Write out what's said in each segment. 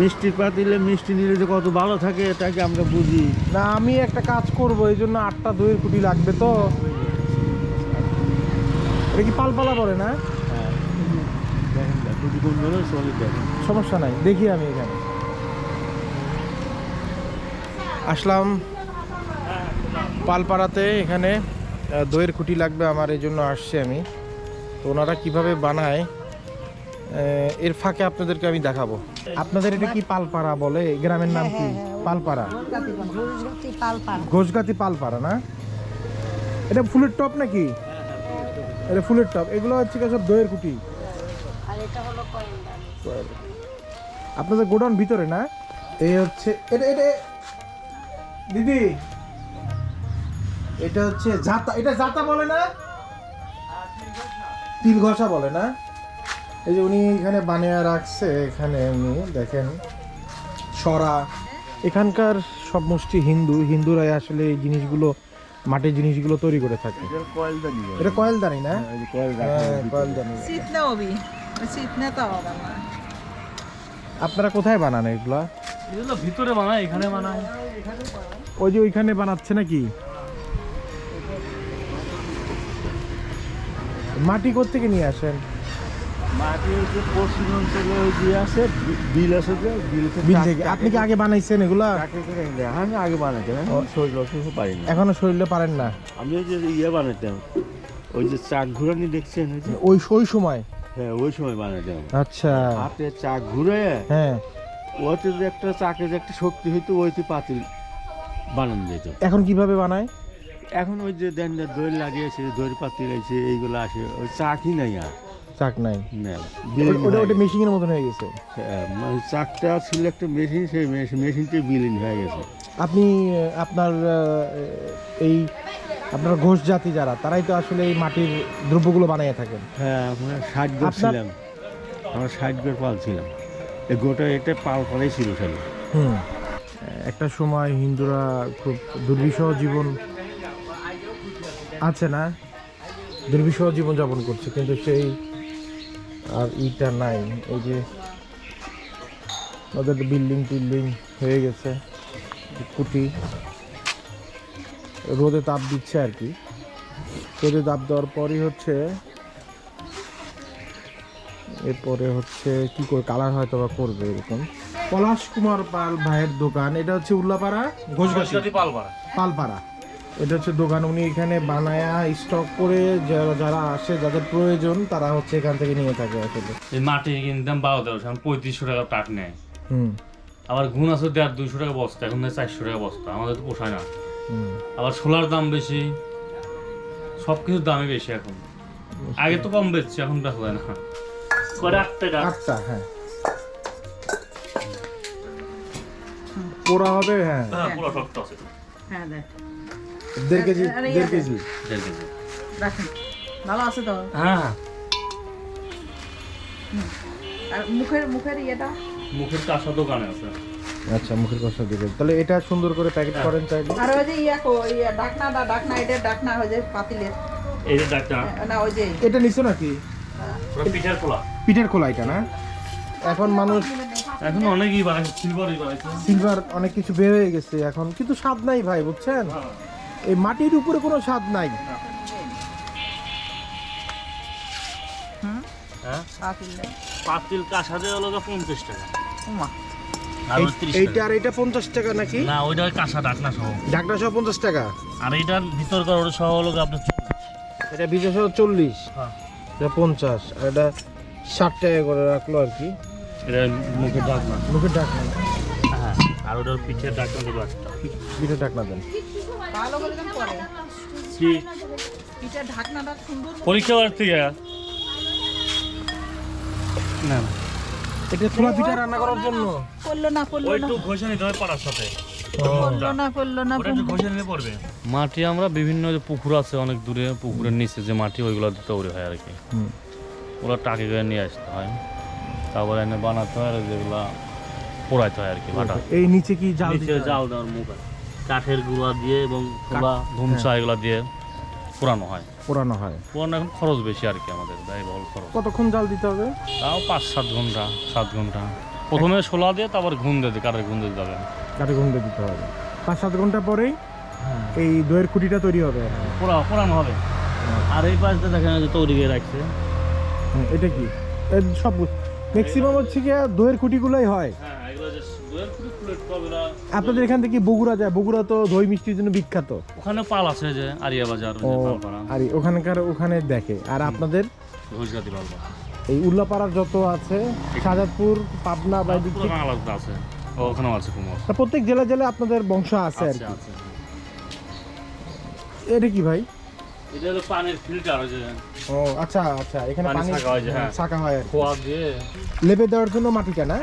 মিষ্টি পাতিলে মিষ্টি নিলে যে কত ভালো থাকে, এটাকে আমরা বুঝি। না, আমি একটা কাজ করব, এই জন্য আটটা দইয়ের কুটি লাগবে তো। এটা কি পালপালা পড়ে না? সমস্যা নাই, দেখি আমি এখানে। আসলাম পালপাড়াতে, এখানে দইয়ের খুঁটি লাগবে আমার, এই জন্য আসছি আমি। তো ওনারা কীভাবে বানায় এর ফাঁকে আপনাদেরকে আমি দেখাবো। আপনাদের এটা কি পালপাড়া বলে? গ্রামের নাম কি? পালপাড়া। ঘুষগাতি পালপাড়া। না? এটা ফুলের টপ নাকি? এটা ফুলের টপ। এগুলো হচ্ছে কি সব দইয়ের কুটি? আর এটা হলো কয়েন্ডার আপনাদের গোডাউন ভিতরে না? এই হচ্ছে এটা এটা দিদি। এটা হচ্ছে জাতা এটা জাতা বলে না? তিল ঘষা বলে না? এই যে উনি এখানে বানিয়ে রাখছে এখানে উনি দেখেন সরা। এখানকার সব মুষ্টি হিন্দু হিন্দুরাই আসলে এই জিনিসগুলো মাটির জিনিসগুলো তৈরি করে থাকে। এটা কয়েলদানি না? কয়েল হ্যাঁ কয়েলদানি na. আপনারা কোথায় বানান এগুলা? এগুলো ভিতরে বানায় এখানে বানায়। ওই যে ওইখানে বানাচ্ছে নাকি? মাটি কোত্থেকে নিয়ে আসেন? মাটির যে পশ্চিম অঞ্চলে যে আছে বিল আছে যে বিল বিল থেকে। আপনি কি আগে বানাইছেন এগুলা? আমি আগে বানাইতাম। আমি শরীর অসুস্থ পারি না। এখনও শরীরে পারেন না? আমি ওই যে ইয়ে বানাইতাম। ওই যে চাক ঘুরানি দেখছেন? ওই ওই সময়? হ্যাঁ ওই সময় বানাইতাম। আচ্ছা। হাতে চাক ঘুরে হ্যাঁ। ওতে যে একটা চাকের যে একটা শক্তি হইতো ওইতে পাতিল বানানো যেত। এখন কীভাবে বানায়? এখন ওই যে দেন দই লাগিয়েছে দই পাতিল আছে এইগুলো আসে। ওই চাকই নাই আর। চাক নাই। ওটা- মেশিনের মতন হয়ে গেছে। হ্যাঁ, মানে চাকটা ছিল একটা মেশিন সেই মেশিনটি বিলীন হয়ে গেছে। আপনি আপনার এই আপনার ঘোষ জাতি যারা তারাই তো আসলে এই মাটির দ্রব্যগুলো বানিয়ে থাকেন। হ্যাঁ আমরা ষাট গোট ছিলাম। আমরা ষাট গোট পাল ছিলাম। এই গোটা এটা পাল পালাই ছিল হুম। একটা সময় হিন্দুরা খুব দুর্বিষহ জীবন আছে না? দুর্বিষহ জীবন যাপন করছে কিন্তু সেই আর ইটা নাই। এই যে ওদের বিল্ডিং টিল্ডিং হয়ে গেছে কুটি। রোদে তাপ দিচ্ছে আর কি। রোদে তাপ দেওয়ার পরই হচ্ছে এরপরে হচ্ছে কি করে কালার হয়তো বা করবে এরকম। পলাশ কুমার পাল ভাইয়ের দোকান এটা হচ্ছে উল্লাপাড়া? ঘোষগাছি পালপাড়া। পালপাড়া। এটা হচ্ছে দোকান উনি এখানে বানায়া স্টক করে যারা যারা আসে যাদের প্রয়োজন তারা হচ্ছে এখান থেকে নিয়ে থাকে আসলে। এই মাটি কিনতাম বারো তেরোশো এখন পঁয়ত্রিশশো টাকা টাক নেয়। হুম। আবার ঘুণ আছে দেড় দুইশো টাকা বস্তা এখন নেয় চারশো টাকা বস্তা আমাদের তো পোষায় না। আবার সোলার দাম বেশি সব কিছুর দামই বেশি এখন। আগে তো কম বেচছে এখন দেখা যায় না। করে আটটা হ্যাঁ। পোড়া হবে হ্যাঁ। হ্যাঁ। পুরো শক্ত আছে। হ্যাঁ দেখ। দেড় কেজি দেড় কেজি। দেড় কেজি। রাখেন। ভালো আছে তো? হ্যাঁ। আর মুখের মুখের ইয়েটা? মুখের কাঁসা দোকানে আছে। আচ্ছা মুখের কষা দিবে তাহলে এটা সুন্দর করে প্যাকেট করেন চাইলে আর ওই যে ইয়া কো ইয়া ডাকনাটা ডাকনা এটা ডাকনা ওই যে পাতিলের। এই যে ডাক্তার না ওই যে। এটা নিছো নাকি? পিঠার খোলা। পিঠের খোলা এটা না? এখন মানুষ এখন অনেকই বানাইছে সিলভারই বানাইছে সিলভার অনেক কিছু বের হয়ে গেছে এখন। কিন্তু স্বাদ নাই ভাই বুঝছেন? এই মাটির উপরে কোনো স্বাদ নাই। হ্যাঁ? পাতিলে পাতিল কাঁসা হলো পঞ্চাশ টাকা। এইটা আর এটা পঞ্চাশ টাকা নাকি? না ওইটা কাঁসা ডাকনা সহ। ঢাকনা সহ পঞ্চাশ টাকা? আর এইটার ভিতরকার ওটা সহ হলো আপনার এটা সহ চল্লিশ। হ্যাঁ। এটা পঞ্চাশ। আর এটা ষাট টাকা করে রাখল আর কি। এটা মুখের ডাকনা। মুখের ঢাকনা হ্যাঁ আর ওটার পিঠের ডাকনা দেবো একটা। পিঠের ঢাকনা দেন। ভালো করে দেন পরে। কি? ঢাকনাটা সুন্দর পরীক্ষা বার থেকে? না। এটা পিঠা রান্না করার জন্য। পড়ল না ওই না। একটু ঘষে নিতে পাড়ার সাথে। মাটি আমরা বিভিন্ন যে পুকুর আছে অনেক দূরে পুকুরের নিচে যে মাটি ওইগুলো তৈরি হয় আর কি। হুম। ওগুলো টাকে করে নিয়ে আসতে হয়। তারপরে এনে বানাতে হয় আর যেগুলা পোড়াইতে হয় আর কি ভাটা। এই নিচে কি জাল নিচে দিতে জাল দেওয়ার মুখ আছে। কাঠের গুঁড়া দিয়ে এবং খোলা ধুমসা এগুলা দিয়ে পোড়ানো হয়। পোড়ানো হয়। পোড়ানো এখন খরচ বেশি আর কি আমাদের ব্যয়বহুল খরচ। কতক্ষণ জাল দিতে হবে? তাও পাঁচ সাত ঘণ্টা সাত ঘণ্টা। প্রথমে শোলা দিয়ে তারপর ঘুম দিই কাঠের ঘুম দিয়ে যাবে কাঠে ঘুমতে দিতে হবে। পাঁচ সাত ঘণ্টা পরেই এই দইয়ের খুঁটিটা তৈরি হবে। পোড়া পোড়ানো হবে। আর এই পাশটা দেখেন যে তৈরি করে রাখছে। এটা কি? সব ম্যাক্সিমাম হচ্ছে কি দইয়ের খুঁটিগুলোই হয়। হ্যাঁ। আপনাদের এখান থেকে বগুড়া যায়। বগুড়া তো দই মিষ্টির জন্য বিখ্যাত। ওখানে পাল আছে যে আরিয়া বাজার আর ওখানকার ওখানে দেখে। আর আপনাদের? ঘোষগাতি পালপাড়া। এই উল্লাপাড়ার যত আছে শাহজাদপুর পাবনা বা আলাদা আছে। ওখানেও আছে কুমোর। প্রত্যেক জেলা জেলা আপনাদের বংশ আছে আর কি। এটা কি ভাই? এটা হলো পানির ফিল্টার যে ও আচ্ছা আচ্ছা। এখানে পানি ছাঁকা হয় হ্যাঁ। ছাঁকা হয় খোয়া দিয়ে লেপে দেওয়ার জন্য মাটিটা না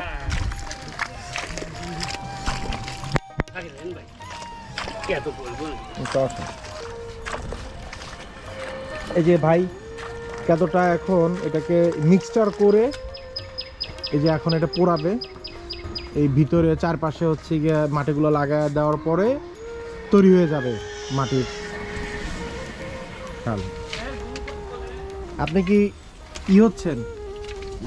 এই যে ভাই কতটা এখন এটাকে মিক্সচার করে এই যে এখন এটা পোড়াবে। এই ভিতরে চারপাশে হচ্ছে গিয়ে মাটিগুলো লাগায় দেওয়ার পরে তৈরি হয়ে যাবে মাটির চাল। আপনি কি ই হচ্ছেন?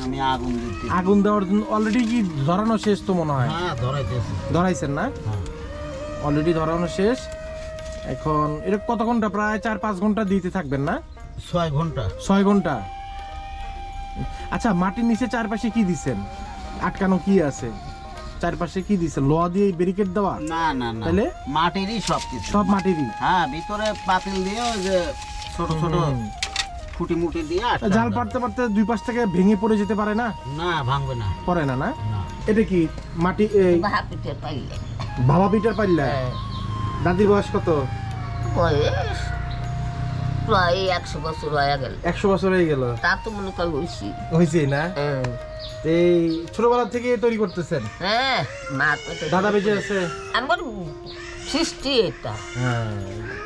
আমি আগুন দিতে আগুন দেওয়ার জন্য অলরেডি কি ধরানো শেষ তো মনে হয়? হ্যাঁ ধরাইতেছি। ধরাইছেন না? হ্যাঁ। অলরেডি ধরানো শেষ। এখন এটা কত ঘণ্টা প্রায় চার পাঁচ ঘণ্টা দিতে থাকবেন না? ছয় ঘণ্টা। ছয় ঘণ্টা। আচ্ছা মাটির নিচে চারপাশে কি দিছেন? আটকানো কি আছে? চারপাশে কি দিছেন? লোহা দিয়ে ব্যারিকেড দেওয়া? না না না। তাহলে? মাটিরই সব কিছু সব মাটিরই? হ্যাঁ ভিতরে পাতিল দিয়ে ওই যে ছোট ছোট। ফুটি মুটি দিয়ে জাল। পারতে পারতে দুই পাশ থেকে ভেঙে পড়ে যেতে পারে না? না ভাঙবে না। পড়ে না না? এটা কি মাটি এই ভাপিতে পাইলে। ভাবা পিঠার পাল্লা দাদির বয়স কত? বয়স প্রায় একশো বছর হয়ে গেল। একশো বছর হয়ে গেল। তা তো মনে করি হয়েছি হয়েছে না? এই ছোটবেলা থেকে তৈরি করতেছেন? হ্যাঁ মা দাদা বেঁচে আছে? আমার সৃষ্টি এটা। হ্যাঁ।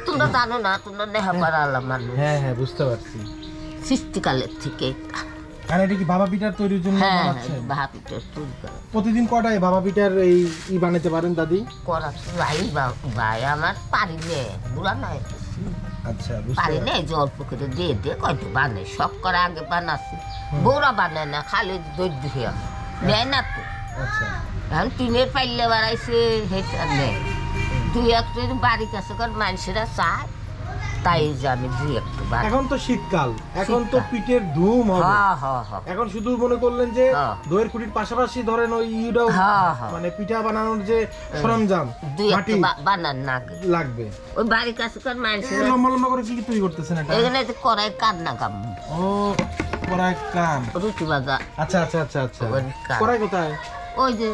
তোমরা জানো না তোমরা নেহা মানুষ। হ্যাঁ হ্যাঁ বুঝতে পারছি। সৃষ্টিকালের থেকে এটা। আর এটা কি পিঠার তৈরির জন্য হ্যাঁ বানাচ্ছেন ভাপিতে তৈরি করে। প্রতিদিন কটায় বাবা পিঠার এই ই বানাতে পারেন দাদি? করা ভাই ভাই আমার পারি নে বুড়া নাই আচ্ছা পারি নে জল পুকুরে দিয়ে দিয়ে কয়তো বানে সব করে আগে বানাচ্ছি। বৌরা বানায় না খালি দই দিয়ে নেয় না তো। আচ্ছা। এখন টিনের পাইলে বাড়াইছে সেটা নেই দুই একটু বাড়ির কাছে কর মানুষেরা চায়। তাই যে আমি দুই একটু এখন তো শীতকাল এখন তো শীতকাল। পিঠের ধুম হবে। হ্যাঁ হ্যাঁ হ্যাঁ। এখন শুধু মনে করলেন যে হ্যাঁ। দইয়ের কুটির পাশাপাশি ধরেন ওই ইটাও হ্যাঁ হ্যাঁ। মানে পিঠা বানানোর যে সরঞ্জাম দুই মাটি বা- বানান না। লাগবে। ওই বাড়ির কাছে কর এ, মানুষেরা লম্বা লম্বা করে কি কি তৈরি করতেছেন এটা? এখানে তো করাই কান্না কাম। ও কড়াই কান। রুটি বাজা আচ্ছা আচ্ছা আচ্ছা আচ্ছা। কড়াই কোথায়? ওই যে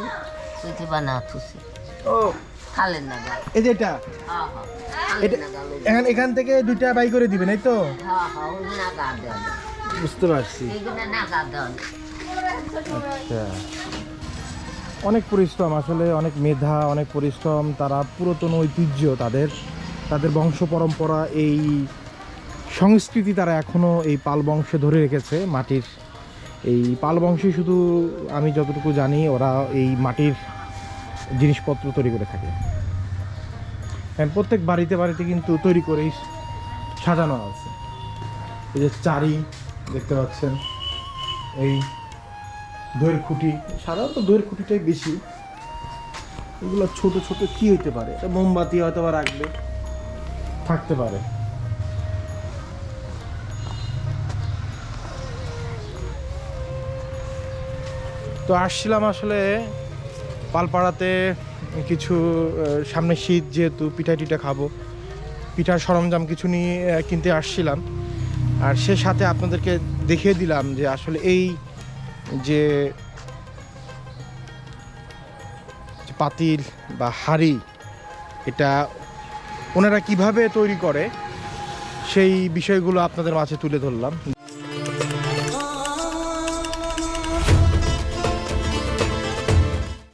রুটি বানা থুসি ও এই যে এটা? হ্যাঁ হ্যাঁ এখান এখান থেকে দুইটা বাই করে দিবেন এই তো? হ্যাঁ বুঝতে পারছি। আচ্ছা। অনেক পরিশ্রম আসলে অনেক মেধা অনেক পরিশ্রম তারা পুরাতন ঐতিহ্য তাদের তাদের বংশ পরম্পরা এই সংস্কৃতি তারা এখনও এই পাল বংশে ধরে রেখেছে মাটির। এই পাল বংশে শুধু আমি যতটুকু জানি ওরা এই মাটির জিনিসপত্র তৈরি করে থাকে। কারণ প্রত্যেক বাড়িতে বাড়িতে কিন্তু তৈরি করেই সাজানো আছে। এই যে চারি দেখতে পাচ্ছেন, এই দইয়ের খুঁটি। সাধারণত দইয়ের খুঁটিটাই বেশি। এগুলো ছোট ছোট কি হইতে পারে? মোমবাতি হয়তো বা রাখবে, থাকতে পারে। তো আসছিলাম আসলে পালপাড়াতে কিছু সামনে শীত যেহেতু পিঠা টিঠা খাব। পিঠার সরঞ্জাম কিছু নিয়ে কিনতে আসছিলাম। আর সে সাথে আপনাদেরকে দেখিয়ে দিলাম যে আসলে এই যে পাতিল বা হাড়ি, এটা ওনারা কীভাবে তৈরি করে, সেই বিষয়গুলো আপনাদের মাঝে তুলে ধরলাম।